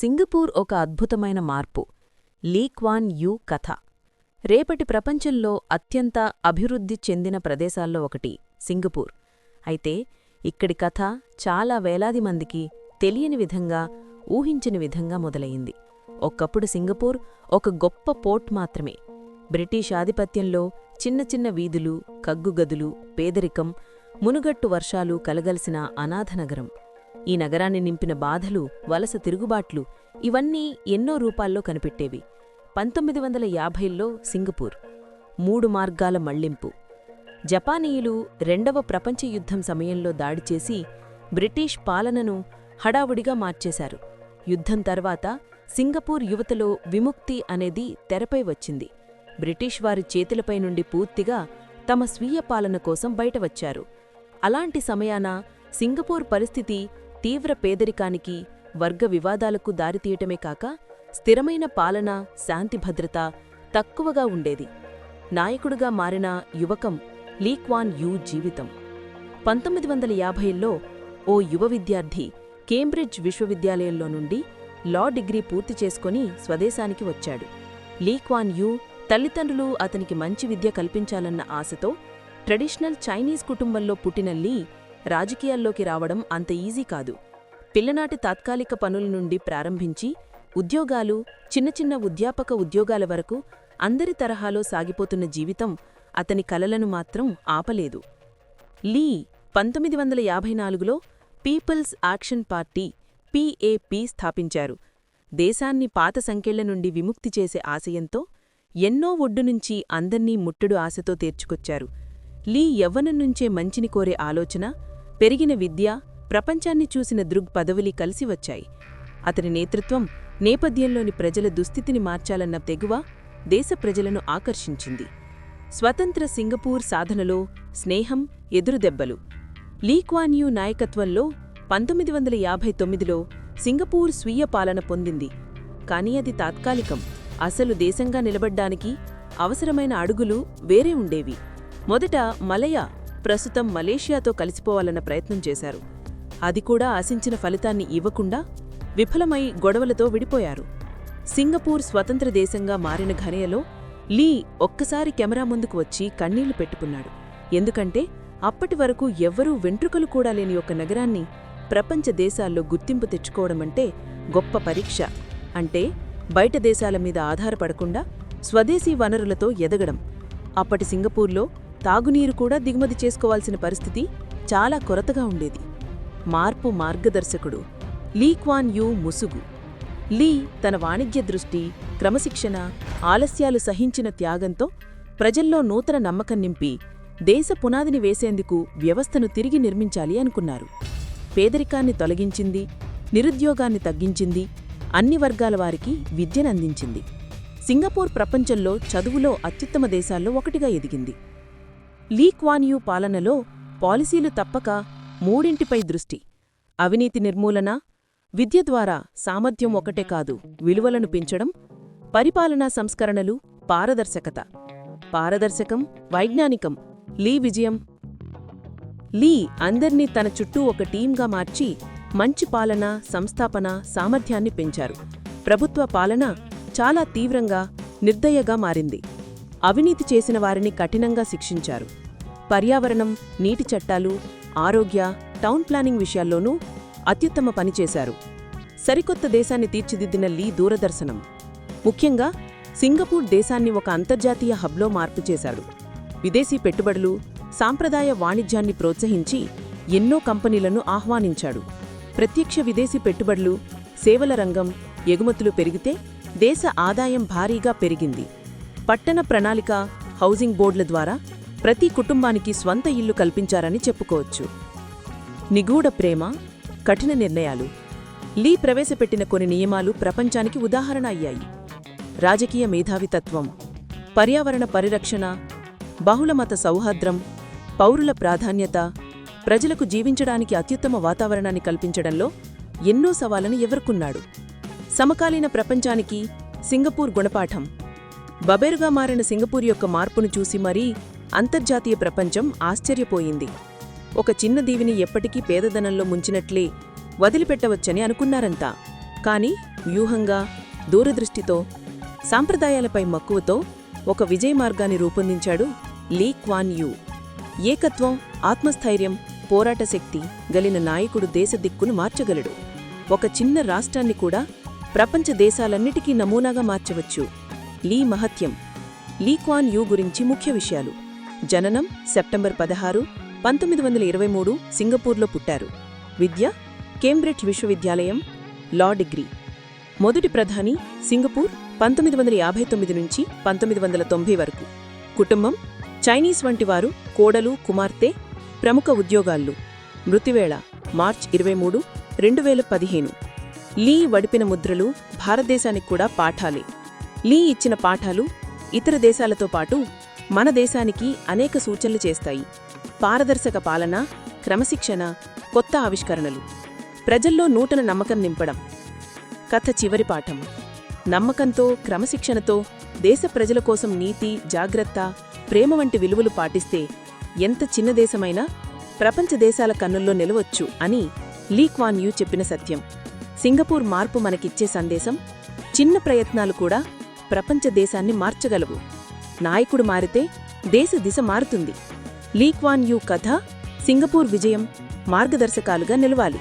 Singapore ఒక అద్భుతమైన మార్పు. లీక్వాన్ యూ కథ. రేపటి ప్రపంచంలో అత్యంత అభివృద్ధి చెందిన ప్రదేశాల్లో ఒకటి సింగపూర్. అయితే ఇక్కడి కథ చాలా వేలాది మందికి తెలియని విధంగా ఊహించని విధంగా మొదలయింది ఒకప్పుడు సింగపూర్ ఒక గొప్ప పోర్ట్ మాత్రమే. బ్రిటిష్ ఆధిపత్యంలో చిన్న చిన్న వీధులు కగ్గుగదులు పేదరికం మునుగట్టు వర్షాలు కలగలిసిన అనాథనగరం ఈ నగరాన్ని నింపిన బాధలు వలస తిరుగుబాట్లు ఇవన్నీ ఎన్నో రూపాల్లో కనిపెట్టేవి. పంతొమ్మిది వందల యాభైల్లో సింగపూర్. మూడు మార్గాల మళ్ళింపు. జపానీయులు రెండవ ప్రపంచ యుద్ధం సమయంలో దాడి చేసి బ్రిటిష్ పాలనను హడావుడిగా మార్చేశారు. యుద్ధం తర్వాత సింగపూర్ యువతలో విముక్తి అనేది తెరపై వచ్చింది. బ్రిటిష్ వారి చేతులపై నుండి పూర్తిగా తమ స్వీయ పాలన కోసం బయటవచ్చారు. అలాంటి సమయాన సింగపూర్ పరిస్థితి తీవ్ర పేదరికానికి వర్గ వివాదాలకు దారితీయటమే కాక స్థిరమైన పాలన శాంతి భద్రత తక్కువగా ఉండేది. నాయకుడుగా మారిన యువకం లీక్వాన్ యూ జీవితం. పంతొమ్మిది వందల యాభైల్లో ఓ యువ విద్యార్థి కేంబ్రిడ్జ్ విశ్వవిద్యాలయంలో నుండి లా డిగ్రీ పూర్తి చేసుకుని స్వదేశానికి వచ్చాడు. లీక్వాన్ యూ తల్లిదండ్రులు అతనికి మంచి విద్య కల్పించాలన్న ఆశతో ట్రెడిషనల్ చైనీస్ కుటుంబంలో పుట్టిన లీ రాజకీయాల్లోకి రావడం అంత ఈజీ కాదు. పిల్లనాటి తాత్కాలిక పనుల నుండి ప్రారంభించి ఉద్యోగాలు చిన్న చిన్న ఉద్యాపక ఉద్యోగాల వరకు అందరి తరహాలో సాగిపోతున్న జీవితం అతని కలలను మాత్రం ఆపలేదు. లీ పంతొమ్మిది వందల యాభై నాలుగులో పీపుల్స్ యాక్షన్ పార్టీ పీఏపీ స్థాపించారు. దేశాన్ని పాత సంకెళ్ళ నుండి విముక్తి చేసే ఆశయంతో ఎన్నో ఒడ్డు నుంచి అందర్నీ ముట్టుడు ఆశతో తీర్చుకొచ్చారు. లీ యవ్వనం నుంచే మంచిని కోరే ఆలోచన పెరిగిన విద్య ప్రపంచాన్ని చూసిన దృగ్ పదవులి కలిసి వచ్చాయి. అతని నేతృత్వం నేపథ్యంలోని ప్రజల దుస్థితిని మార్చాలన్న తెగువ దేశ ప్రజలను ఆకర్షించింది. స్వతంత్ర సింగపూర్ సాధనలో స్నేహం ఎదురుదెబ్బలు. లీక్వాన్యూ నాయకత్వంలో పంతొమ్మిది వందల యాభై తొమ్మిదిలో సింగపూర్ స్వీయ పాలన పొందింది. కానీ అది తాత్కాలికం. అసలు దేశంగా నిలబడ్డానికి అవసరమైన అడుగులు వేరే ఉండేవి. మొదట మలయ ప్రస్తుతం మలేషియాతో కలిసిపోవాలన్న ప్రయత్నం చేశారు. అది కూడా ఆశించిన ఫలితాన్ని ఇవ్వకుండా విఫలమై గొడవలతో విడిపోయారు. సింగపూర్ స్వతంత్ర దేశంగా మారిన ఘనయలో లీ ఒక్కసారి కెమెరా ముందుకు వచ్చి కన్నీళ్ళు పెట్టుకున్నాడు. ఎందుకంటే అప్పటి వరకు ఎవ్వరూ వెంట్రుకలు కూడా లేని ఒక నగరాన్ని ప్రపంచ దేశాల్లో గుర్తింపు తెచ్చుకోవడమంటే గొప్ప పరీక్ష. అంటే బయట దేశాల మీద ఆధారపడకుండా స్వదేశీ వనరులతో ఎదగడం. అప్పటి సింగపూర్లో తాగునీరు కూడా దిగుమతి చేసుకోవాల్సిన పరిస్థితి చాలా కొరతగా ఉండేది. మార్పు మార్గదర్శకుడు లీ క్వాన్ యూ ముసుగు. లీ తన వాణిజ్య దృష్టి క్రమశిక్షణ ఆలస్యాలు సహించిన త్యాగంతో ప్రజల్లో నూతన నమ్మకం నింపి దేశ పునాదిని వేసేందుకు వ్యవస్థను తిరిగి నిర్మించాలి అనుకున్నారు. పేదరికాన్ని తొలగించింది నిరుద్యోగాన్ని తగ్గించింది అన్ని వర్గాల వారికి విద్యనందించింది సింగపూర్ ప్రపంచంలో చదువులో అత్యుత్తమ దేశాల్లో ఒకటిగా ఎదిగింది. లీక్వాన్యూ పాలనలో పాలసీలు తప్పక మూడింటిపై దృష్టి. అవినీతి నిర్మూలన విద్య ద్వారా సామర్థ్యం ఒకటే కాదు విలువలను పెంచడం పరిపాలనా సంస్కరణలు పారదర్శకత. పారదర్శకం వైజ్ఞానికం. లీ విజయం. లీ అందర్నీ తన చుట్టూ ఒక టీంగా మార్చి మంచి పాలన సంస్థాపన సామర్థ్యాన్ని పెంచారు. ప్రభుత్వ పాలన చాలా తీవ్రంగా నిర్దయగా మారింది. అవినీతి చేసిన వారిని కఠినంగా శిక్షించారు. పర్యావరణం నీటి చట్టాలు ఆరోగ్య టౌన్ ప్లానింగ్ విషయాల్లోనూ అత్యుత్తమ పనిచేశారు సరికొత్త దేశాన్ని తీర్చిదిద్దిన లీ దూరదర్శనం. ముఖ్యంగా సింగపూర్ దేశాన్ని ఒక అంతర్జాతీయ హబ్లో మార్పు చేశాడు విదేశీ పెట్టుబడులు సాంప్రదాయ వాణిజ్యాన్ని ప్రోత్సహించి ఎన్నో కంపెనీలను ఆహ్వానించాడు. ప్రత్యక్ష విదేశీ పెట్టుబడులు సేవల రంగం ఎగుమతులు పెరిగితే దేశ ఆదాయం భారీగా పెరిగింది. పట్టణ ప్రణాళిక హౌసింగ్ బోర్డుల ద్వారా ప్రతి కుటుంబానికి స్వంత ఇల్లు కల్పించారని చెప్పుకోవచ్చు. నిగూఢ ప్రేమ కఠిన నిర్ణయాలు. లీ ప్రవేశపెట్టిన కొన్ని నియమాలు ప్రపంచానికి ఉదాహరణ అయ్యాయి. రాజకీయ మేధావితత్వం పర్యావరణ పరిరక్షణ బహుళమత సౌహార్ద్రం పౌరుల ప్రాధాన్యత ప్రజలకు జీవించడానికి అత్యుత్తమ వాతావరణాన్ని కల్పించడంలో ఎన్నో సవాలను ఎదుర్కొన్నాడు. సమకాలీన ప్రపంచానికి సింగపూర్ గుణపాఠం బబేరుగా మారిన సింగపూర్ యొక్క మార్పును చూసి మరీ అంతర్జాతీయ ప్రపంచం ఆశ్చర్యపోయింది. ఒక చిన్న దీవిని ఎప్పటికీ పేదదనంలో ముంచినట్లే వదిలిపెట్టవచ్చని అనుకున్నారంతా కాని వ్యూహంగా దూరదృష్టితో సాంప్రదాయాలపై మక్కువతో ఒక విజయ మార్గాన్ని రూపొందించాడు లీ క్వాన్ యూ. ఏకత్వం ఆత్మస్థైర్యం పోరాట శక్తి గలిన నాయకుడు దేశ దిక్కును మార్చగలడు. ఒక చిన్న రాష్ట్రాన్ని కూడా ప్రపంచ దేశాలన్నిటికీ నమూనాగా మార్చవచ్చు. లీ మహత్యం. లీ క్వాన్ యూ గురించి ముఖ్య విషయాలు. జననం సెప్టెంబర్ పదహారు పంతొమ్మిది వందల ఇరవై మూడు సింగపూర్లో పుట్టారు. విద్య కేంబ్రిడ్జ్ విశ్వవిద్యాలయం లా డిగ్రీ. మొదటి ప్రధాని సింగపూర్ పంతొమ్మిది వందల యాభై తొమ్మిది నుంచి పంతొమ్మిది వందల తొంభై వరకు. కుటుంబం చైనీస్ వంటి వారు కోడలు కుమార్తె ప్రముఖ ఉద్యోగాల్లో మృతివేళ మార్చ్ ఇరవై మూడు రెండు వేల పదిహేను. లీ వడిపిన ముద్రలు భారతదేశానికి కూడా పాఠాలే. లీ ఇచ్చిన పాఠాలు ఇతర దేశాలతో పాటు మన దేశానికి అనేక సూచనలు చేస్తాయి. పారదర్శక పాలన క్రమశిక్షణ కొత్త ఆవిష్కరణలు. ప్రజల్లో నూతన నమ్మకం నింపడం. కథ చివరి పాఠం. నమ్మకంతో క్రమశిక్షణతో దేశ ప్రజల కోసం నీతి జాగ్రత్త ప్రేమ వంటి విలువలు పాటిస్తే ఎంత చిన్న దేశమైనా ప్రపంచ దేశాల కన్నుల్లో నిలవచ్చు అని లీ క్వాన్ యూ చెప్పిన సత్యం. సింగపూర్ మార్పు మనకిచ్చే సందేశం చిన్న ప్రయత్నాలు కూడా ప్రపంచ దేశాన్ని మార్చగలవు. నాయకుడు మారితే దేశ దిశ మారుతుంది. లీక్వాన్ యూ కథ సింగపూర్ విజయం మార్గదర్శకాలుగా నిలవాలి.